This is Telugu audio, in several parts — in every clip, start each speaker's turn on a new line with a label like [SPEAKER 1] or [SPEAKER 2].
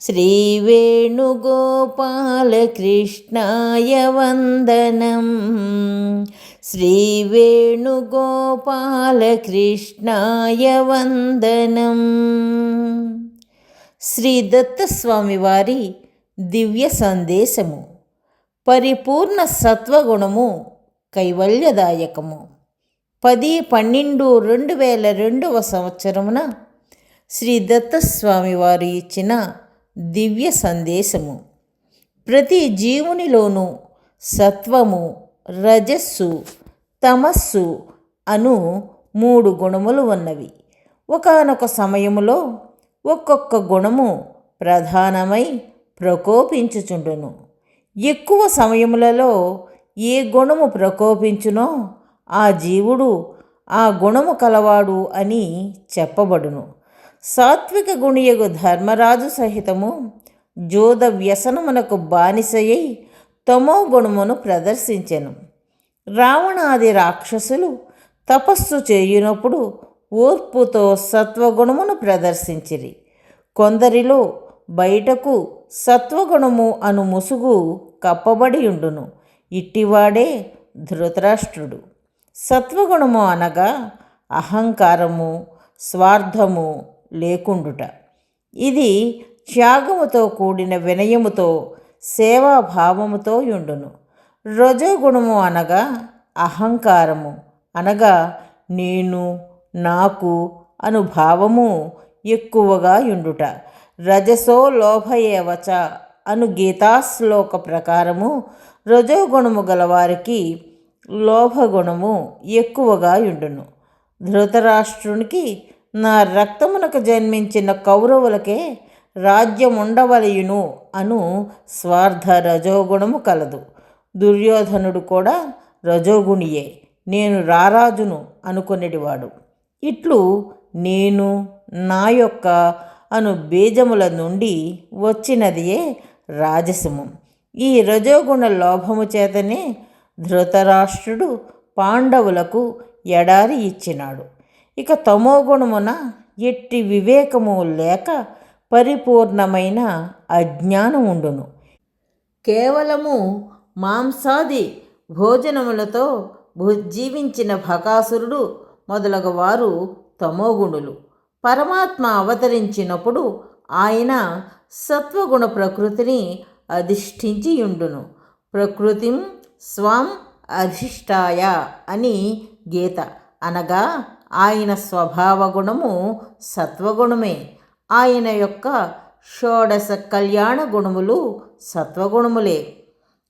[SPEAKER 1] श्रीवेणुगोपालकृष्णाय वन्दनम् శ్రీవేణుగోపాలకృష్ణాయ వందనం శ్రీ దత్తస్వామి వారి దివ్య సందేశము పరిపూర్ణ సత్వగుణము కైవల్యదాయకము పది పన్నెండు రెండు వేల రెండవ సంవత్సరమున శ్రీ దత్తస్వామి వారు ఇచ్చిన దివ్య సందేశము. ప్రతి జీవునిలోనూ సత్వము రజస్సు తమస్సు అను మూడు గుణములు ఉన్నవి. ఒకనొక సమయములో ఒక్కొక్క గుణము ప్రధానమై ప్రకోపించుచుండును. ఎక్కువ సమయములలో ఏ గుణము ప్రకోపించునో ఆ జీవుడు ఆ గుణము కలవాడు అని చెప్పబడును. సాత్విక గుణియగు ధర్మరాజు సహితము జోద వ్యసనమునకు బానిసయ్యి తమో గుణమును ప్రదర్శించెను. రావణాది రాక్షసులు తపస్సు చేయునప్పుడు ఓర్పుతో సత్వగుణమును ప్రదర్శించిరి. కొందరిలో బయటకు సత్వగుణము అను ముసుగు కప్పబడి ఉండును ఇట్టివాడే ధృతరాష్ట్రుడు. సత్వగుణము అనగా అహంకారము స్వార్థము లేకుండుట. ఇది త్యాగముతో కూడిన వినయముతో సేవాభావముతో యుండును. రజోగుణము అనగా అహంకారము అనగా నేను నాకు అనుభావము ఎక్కువగా యుండుట. రజసో లోభయేవచ అను గీతాశ్లోక ప్రకారము రజోగుణము గలవారికి లోభగుణము ఎక్కువగా యుండును. ధృతరాష్ట్రునికి నా రక్తమునకు జన్మించిన కౌరవులకే రాజ్యం ఉండవలయును అను స్వార్థ రజోగుణము కలదు. దుర్యోధనుడు కూడా రజోగుణియే. నేను రారాజును అనుకునేటివాడు ఇట్లు నేను నా యొక్క అను బీజముల నుండి వచ్చినదియే రాజసము. ఈ రజోగుణ లోభము చేతనే ధృతరాష్ట్రుడు పాండవులకు ఎడారి ఇచ్చినాడు. ఇక తమోగుణమున ఎట్టి వివేకము లేక పరిపూర్ణమైన అజ్ఞానం ఉండును. కేవలము మాంసాది భోజనములతో జీవించిన భకాసురుడు మొదలగు వారు తమోగుణులు పరమాత్మ అవతరించినప్పుడు ఆయన సత్వగుణ ప్రకృతిని అధిష్ఠించి ఉండును. ప్రకృతిం స్వం అధిష్టాయ అని గీత అనగా ఆయన స్వభావ గుణము సత్వగుణమే. ఆయన యొక్క షోడశ కళ్యాణ గుణములు సత్వగుణములే.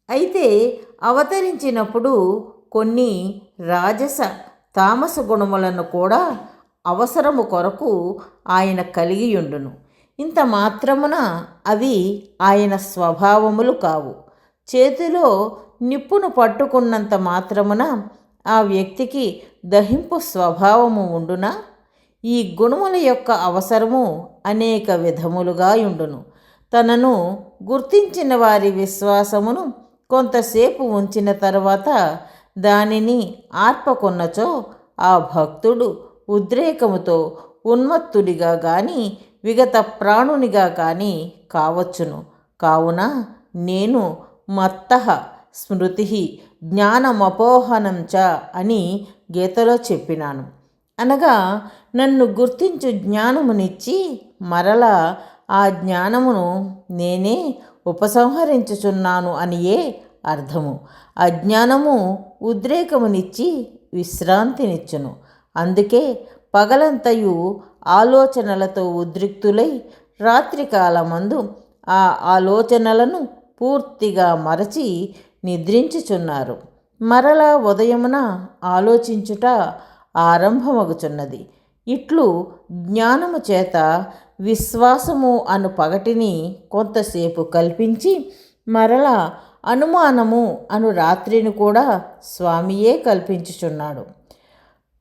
[SPEAKER 1] అయితే అవతరించినప్పుడు కొన్ని రాజస తామస గుణములను కూడా అవసరము కొరకు ఆయన కలిగియుండును. ఇంత మాత్రమున అవి ఆయన స్వభావములు కావు. చేతిలో నిప్పును పట్టుకున్నంత మాత్రమున ఆ వ్యక్తికి దహింపు స్వభావము ఉండునా? ఈ గుణముల యొక్క అవసరము అనేక విధములుగా ఉండును తనను గుర్తించిన వారి విశ్వాసమును కొంతసేపు ఉంచిన తర్వాత దానిని ఆర్పకొన్నచో ఆ భక్తుడు ఉద్రేకముతో ఉన్మత్తుడిగా కానీ విగత ప్రాణునిగా కానీ కావచ్చును. కావున నేను మత్త స్మృతి జ్ఞానమపోహనం చ అని గీతలో చెప్పినాను. అనగా నన్ను గుర్తించు జ్ఞానమునిచ్చి మరలా ఆ జ్ఞానమును నేనే ఉపసంహరించుచున్నాను అనియే అర్థము. అజ్ఞానము ఉద్రేకమునిచ్చి విశ్రాంతినిచ్చును. అందుకే పగలంతయు ఆలోచనలతో ఉద్రిక్తులై రాత్రికాలమందు ఆ ఆలోచనలను పూర్తిగా మరచి నిద్రించుచున్నారు. మరలా ఉదయమున ఆలోచించుట ఆరంభమగుచున్నది. ఇట్లు జ్ఞానము చేత విశ్వాసము అను పగటిని కొంతసేపు కల్పించి మరలా అనుమానము అను రాత్రిని కూడా స్వామియే కల్పించుచున్నాడు.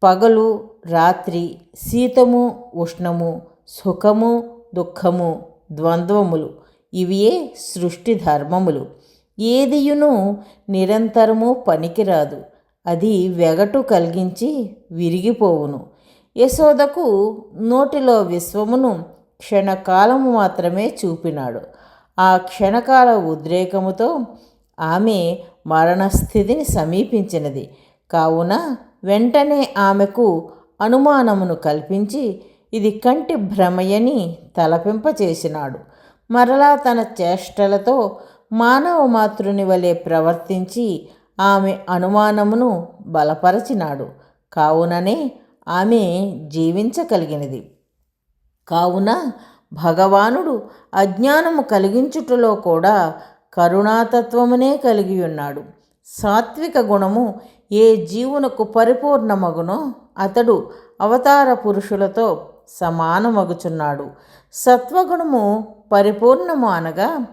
[SPEAKER 1] పగలు రాత్రి శీతము ఉష్ణము సుఖము దుఃఖము ద్వంద్వములు ఇవియే సృష్టి ధర్మములు. ఏదియును నిరంతరము పనికిరాదు. అది వెగటు కలిగించి విరిగిపోవును. యశోదకు నోటిలో విశ్వమును క్షణకాలము మాత్రమే చూపినాడు. ఆ క్షణకాల ఉద్రేకముతో ఆమె మరణస్థితిని సమీపించినది. కావున వెంటనే ఆమెకు అనుమానమును కల్పించి ఇది కంటి భ్రమయని తలపింపచేసినాడు. మరలా తన చేష్టలతో మానవ మాతృని వలె ప్రవర్తించి ఆమె అనుమానమును బలపరచినాడు. కావుననే ఆమె జీవించగలిగినది. కావున భగవానుడు అజ్ఞానము కలిగించుటలో కూడా కరుణాతత్వమునే కలిగి ఉన్నాడు సాత్విక గుణము ఏ జీవునకు పరిపూర్ణమగునో అతడు అవతార పురుషులతో సమానమగుచున్నాడు. సత్వగుణము పరిపూర్ణము అనగా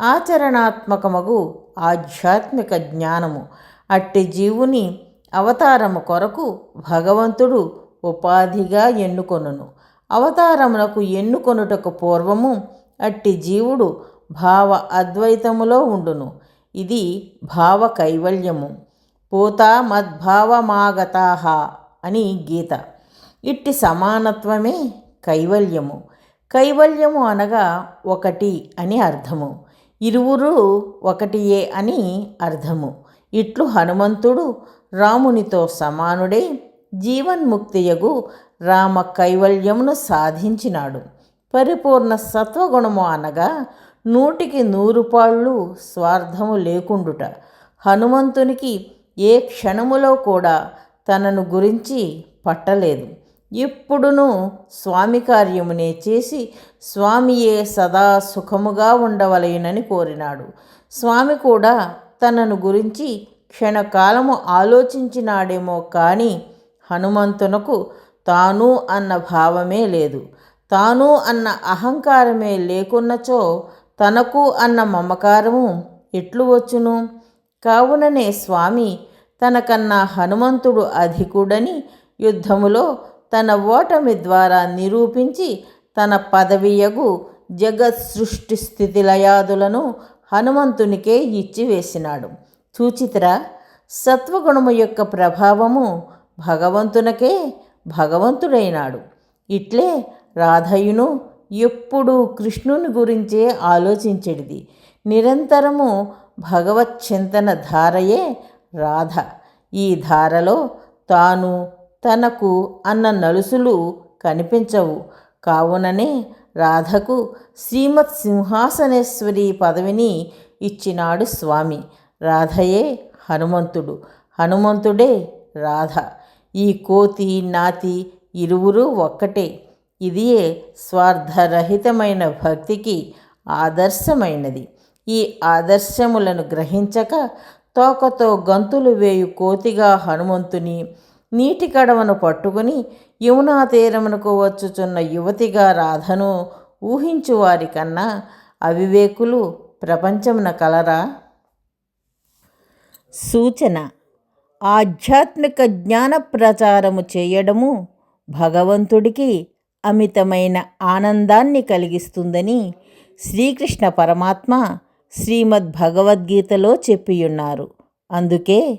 [SPEAKER 1] ఆచరణాత్మకమగు ఆధ్యాత్మిక జ్ఞానము. అట్టి జీవుని అవతారము కొరకు భగవంతుడు ఉపాధిగా ఎన్నుకొనును. అవతారమునకు ఎన్నుకొనుటకు పూర్వము అట్టి జీవుడు భావ అద్వైతములో ఉండును. ఇది భావ కైవల్యము. పూత మద్భావమాగతాహ అని గీత. ఇట్టి సమానత్వమే కైవల్యము. కైవల్యము అనగా ఒకటి అని అర్థము. ఇరువురు ఒకటియే అని అర్థము. ఇట్లు హనుమంతుడు రామునితో సమానుడే జీవన్ముక్తియగు రామ కైవల్యమును సాధించినాడు. పరిపూర్ణ సత్వగుణము అనగా నూటికి నూరు పాళ్ళు స్వార్థము లేకుండుట. హనుమంతునికి ఏ క్షణములో కూడా తనను గురించి పట్టలేదు. ఎప్పుడునూ స్వామి కార్యమునే చేసి స్వామియే సదా సుఖముగా ఉండవలయునని కోరినాడు. స్వామి కూడా తనను గురించి క్షణకాలము ఆలోచించినాడేమో కానీ హనుమంతునకు తాను అన్న భావమే లేదు. తాను అన్న అహంకారమే లేకున్నచో తనకు అన్న మమకారము ఎట్లు వచ్చును? కావుననే స్వామి తనకన్నా హనుమంతుడు అధికుడని యుద్ధములో తన ఓటమి ద్వారా నిరూపించి తన పదవియగు జగత్ సృష్టి స్థితి లయాదులను హనుమంతునికే ఇచ్చివేసినాడు. సూచిత్ర సత్వగుణము యొక్క ప్రభావము భగవంతునకే భగవంతుడైనాడు. ఇట్లే రాధయును ఎప్పుడూ కృష్ణుని గురించే ఆలోచించడిది. నిరంతరము భగవత్ చింతన ధారయే రాధ. ఈ ధారలో తాను తనకు అన్న నలుసులు కనిపించవు. కావుననే రాధకు శ్రీమత్ సింహాసనేశ్వరి పదవిని ఇచ్చినాడు స్వామి. రాధయే హనుమంతుడు. హనుమంతుడే రాధ. ఈ కోతి నాతి ఇరువురు ఒక్కటే. ఇదియే స్వార్థరహితమైన భక్తికి ఆదర్శమైనది. ఈ ఆదర్శములను గ్రహించక తోకతో గంతులు వేయు కోతిగా హనుమంతుని నీటి కడవను పట్టుకుని యమునా తీరమునకు వచ్చుచున్న యువతిగా రాధను ఊహించు వారికన్నా అవివేకులు ప్రపంచమున కలరా? సూచన. ఆధ్యాత్మిక జ్ఞాన ప్రచారము చేయడము భగవంతుడికి అమితమైన ఆనందాన్ని కలిగిస్తుందని శ్రీకృష్ణ పరమాత్మ శ్రీమద్ భగవద్గీతలో చెప్పియున్నారు. అందుకే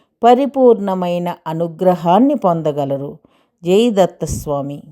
[SPEAKER 1] పరిపూర్ణమైన అనుగ్రహాన్ని పొందగలరు. జై దత్తస్వామి.